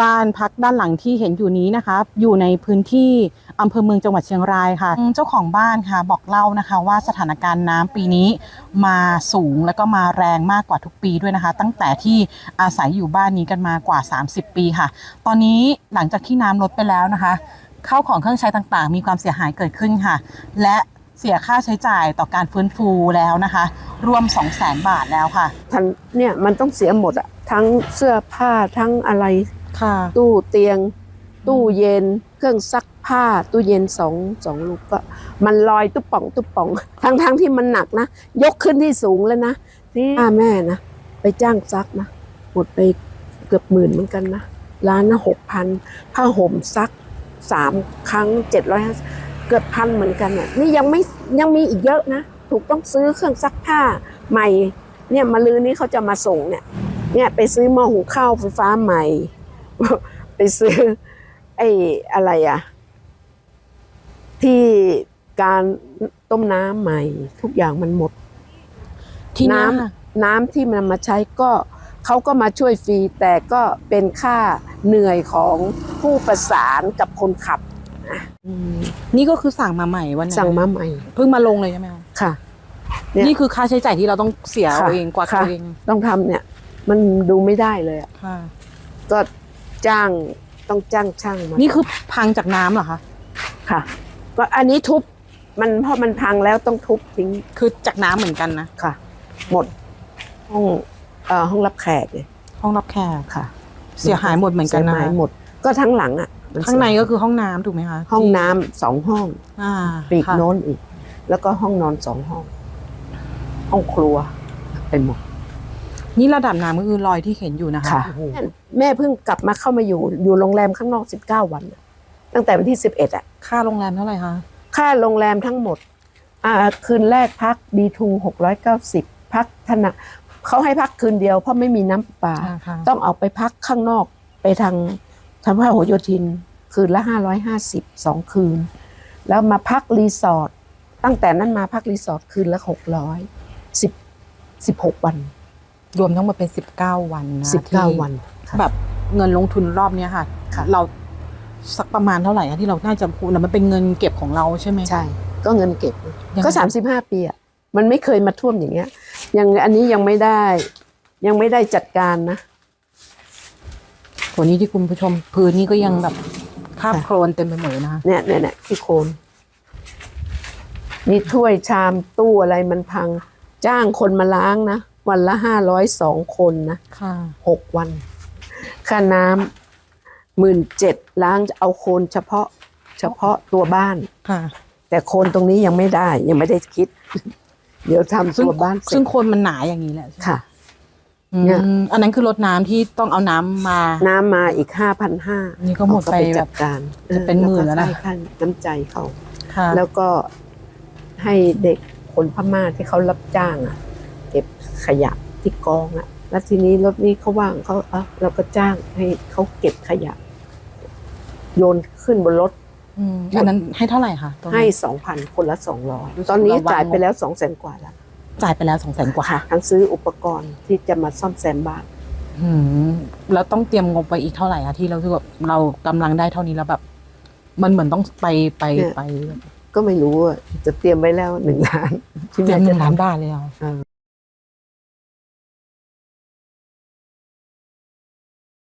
บ้านพักด้านหลังที่เห็นอยู่นี้นะคะ อยู่ในพื้นที่อำเภอเมืองจังหวัดเชียงรายค่ะ เจ้าของบ้านค่ะบอกเล่านะคะ ว่าสถานการณ์น้ำปีนี้มาสูงแล้วก็มาแรงมากกว่าทุกปีด้วยนะคะ ตั้งแต่ที่อาศัยอยู่บ้านนี้กันมากว่า 30 ปีค่ะ ตอนนี้หลังจากที่น้ำลดไปแล้วนะคะข้าวของเครื่องใช้ต่างๆ มีความเสียหายเกิดขึ้นค่ะ และเสียค่าใช้จ่ายต่อการฟื้นฟูแล้วนะคะ รวม 2 0 0 0 0 0บาทแล้วค่ะทันเนี่ยมันต้องเสียหมดอะทั้งเสื้อผ้าทั้งอะไร ค่ะ ตู้เตียง ตู้เย็น เครื่องซักผ้า ตู้เย็นสองสองลูกก็ มันลอยตุ๊บป่องตุ๊บป่อง ทั้งทั้งที่มันหนักนะ ยกขึ้นที่สูงแล้วนะนี่ป้าแม่นะ ไปจ้างซักนะ หมดไปเกือบหมื่นเหมือนกันนะ ร้านนะหกพันผ้าห่มซักสามครั้งเจ็ดร้อยเกือบพันเหมือนกันอะนี่ยังไม่ยังมีอีกเยอะนะ ถูกต้องซื้อเครื่องซักผ้าใหม่เนี่ยมาลือนี้เขาจะมาส่งเนี่ยเนี่ยไปซื้อหม้อหุงข้าวไฟฟ้าใหม่ ไปซื้อ ไอ้อะไรอะที่การต้มน้ำใหม่ ทุกอย่างมันหมด ที่น้น้ำน้ำที่มันมาใช้ก็เขาก็มาช่วยฟรี แต่ก็เป็นค่าเหนื่อยของผู้ประสานกับคนขับำนี่ก็คือสั่งมาใหม่วันนั้นสั่งมาใหม่ เพิ่งมาลงเลยใช่ไหมคะค่ะเนี่ยนี่คือค่าใช้จ่ายที่เราต้องเสียเอาค่ะเองกว่าค่ะเอาเอง ต้องทำเนี่ย มันดูไม่ได้เลยอะค่ะก็ จ้างต้องจ้างช่างมานี่คือพังจากน้ำเหรอคะ ค่ะ ก็อันนี้ทุบมันเพราะมันพังแล้วต้องทุบทิ้งคือจากน้ำเหมือนกันนะ ค่ะ หมดห้องเอ่อห้องรับแขกเลยห้องรับแขกค่ะ เสียหายหมดเหมือนกันนะสียหายหมดก็ทั้งหลังอะมัข้างในเสียก็คือห้องน้ำถูกไหมคะห้องน้ำสองห้องอ่าปีกค่ะ โน้นอีก แล้วก็ห้องนอนสองห้อง ห้องครัว ไปหมด นี่ระดับน้ำก็คือรอยที่เห็นอยู่นะคะค่ะ โอ้โหแม่เพิ่งกลับมาเข้ามาอยู่อยู่โรงแรมข้างนอกสิบเก้าวันอะตั้งแต่วันที่สิบเอ็ดอะค่าโรงแรมเท่าไหร่คะค่าโรงแรมทั้งหมด อ่าคืนแรกพัก B2 690พักธนาเขาให้พักคืนเดียวเพราะไม่มีน้ำประปาอ่าค่ะต้องออกไปพักข้างนอกไปทางทางพหลโยธิน คืนละ550สองคืน แล้วมาพักรีสอร์ทตั้งแต่นั้นมาพักรีสอร์ทคืนละ600 10 16วัน รวมทั้งหมดเป็น 19 วันนะที่19 วันค่ะแบบเงินลงทุนรอบเนี้ยค่ะค่ะเราสักประมาณเท่าไหร่คะที่เราน่าจะพูดนะมันเป็นเงินเก็บของเราใช่ไหมใช่ ก็เงินเก็บนะยังไงก็ 35 ปีอะมันไม่เคยมาท่วมอย่างเงี้ย ยังอันนี้ยังไม่ได้ ยังไม่ได้จัดการนะโหนี้ที่คุณผู้ชมพื้นนี่ก็ยังแบบคราบค่ะโครนเต็มไปหมดเลยนะคะเนี่ยเนี่ยเนี่ยที่โคนนี่ถ้วยชามตู้อะไรมันพัง จ้างคนมาล้างนะ วันละห้าร้อยสองคนนะค่ะหกวัน ค่าน้ำหมื่นเจ็ดล้างเอาโคนเฉพาะเฉพาะตัวบ้าน ค่ะ แต่โคนตรงนี้ยังไม่ได้ยังไม่ได้คิด เดี๋ยวทำซึ่งตัวบ้านเสร็ซึ่จงโคนมันหนาอย่างนี้แหละใช่ไหมค่ะ อืมเนี่ย อันนั้นคือรดน้ำที่ต้องเอาน้ำมา น้ำมาอีกห้าพันห้านี่ก็หมดไปไปแบจับ ดการจะเป็นหมื่นแล้วนะให้ท่านน้ำใจเขา ค่ะแล้วก็ให้เด็กคนพม่าที่เขารับจ้างอะ เก็บขยะที่กองอะแล้วทีนี้รถนี้เขาว่างเขาเออเราก็จ้างให้เขาเก็บขยะ โยนขึ้นบนรถอืมอันนั้นให้เท่าไหร่คะตรงนั้นให้สองพันคนละสองร้อยรู้สึกตอนนี้ระวังจ่ายไปแล้วสองแสนกว่าแล้วจ่ายไปแล้วสองแสนกว่าค่ะทั้งซื้ออุปกรณ์ที่จะมาซ่อมแซมบ้านอืมแล้วต้องเตรียมงบไปอีกเท่าไหร่คะที่เราคือแบบเรากำลังได้เท่านี้แล้วแบบ มันเหมือนต้องไปไปเนี่ยไป ก็ไม่รู้อะจะเตรียมไว้แล้วหนึ่งล้านที่เตรียแม่มหจะนึ่งล้านทำบาทเลยเหรอเออ